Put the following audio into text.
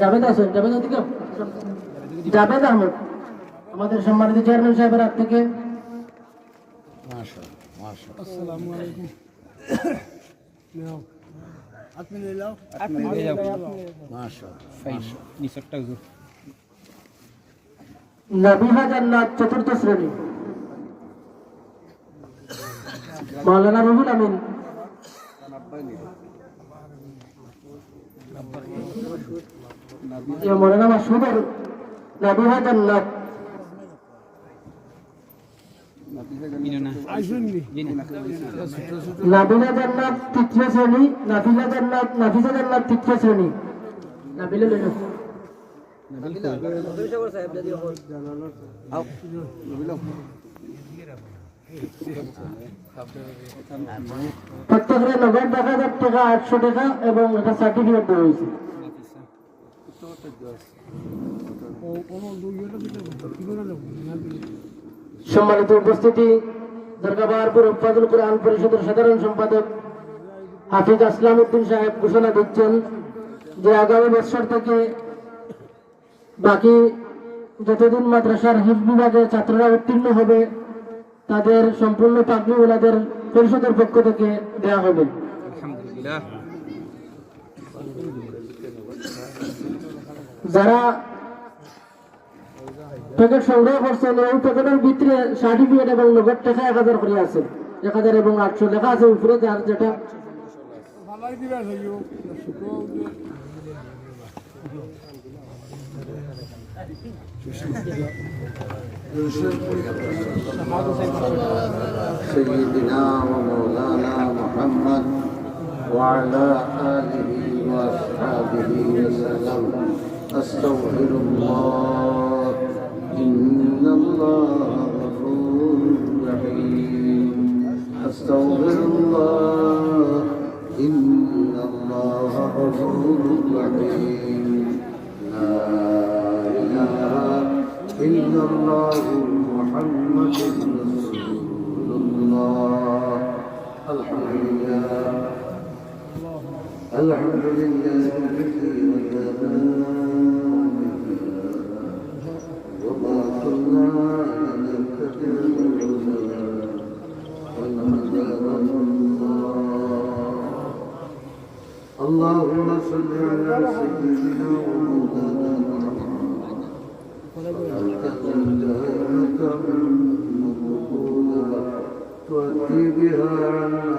জাভেদ আসেন জাভেদ থেকে জাভেদ আহমদ আমাদের সম্মানিত চেয়ারম্যান সাহেবের হাত থেকে নবিহা জান্নাত চতুর্থ শ্রেণি মৌলানা রুহুল আমিন। মৌলানা মাসুদের নবিহা জান্নাত। নাবিলা জান্নাত, তৃতীয় শ্রেণি। নাফিলা জান্নাত নাফিসা জান্নাত, তৃতীয় শ্রেণি। নাবিলা আটশো টাকা এবং একটা হয়েছে। সম্মানিত উপস্থিতি দরগাবারপুর উৎপাদন কোরআন পরিষদের সাধারণ সম্পাদক হাফিজ আসলাম উদ্দিন সাহেব ঘোষণা দিচ্ছেন যে আগামী বছর থেকে বাকি যতদিন মাদ্রাসার হিফ বিভাগে ছাত্ররা উত্তীর্ণ হবে তাদের সম্পূর্ণ পাগলি ওনাদের পরিষদের পক্ষ থেকে দেওয়া হবে। যারা প্যাকেট সংগ্রহ করছেন ওই প্যাকেটের ভিতরে সার্টিফিকেট এবং নগদ টাকা এক হাজার করে আছে। এক হাজার এবং আটশো লেখা আছে উপরে যার যেটা। سيدنا ومولانا محمد وعلى آله وأصحابه وسلم. أستغفر الله. إن الله غفور رحيم. أستغفر الله. إن الله غفور رحيم. إلا الله محمد رسول الله الحمد لله الحمد لله الذي هدانا وما اللهم صل على سيدنا ومولانا محمد تؤدي بها عنا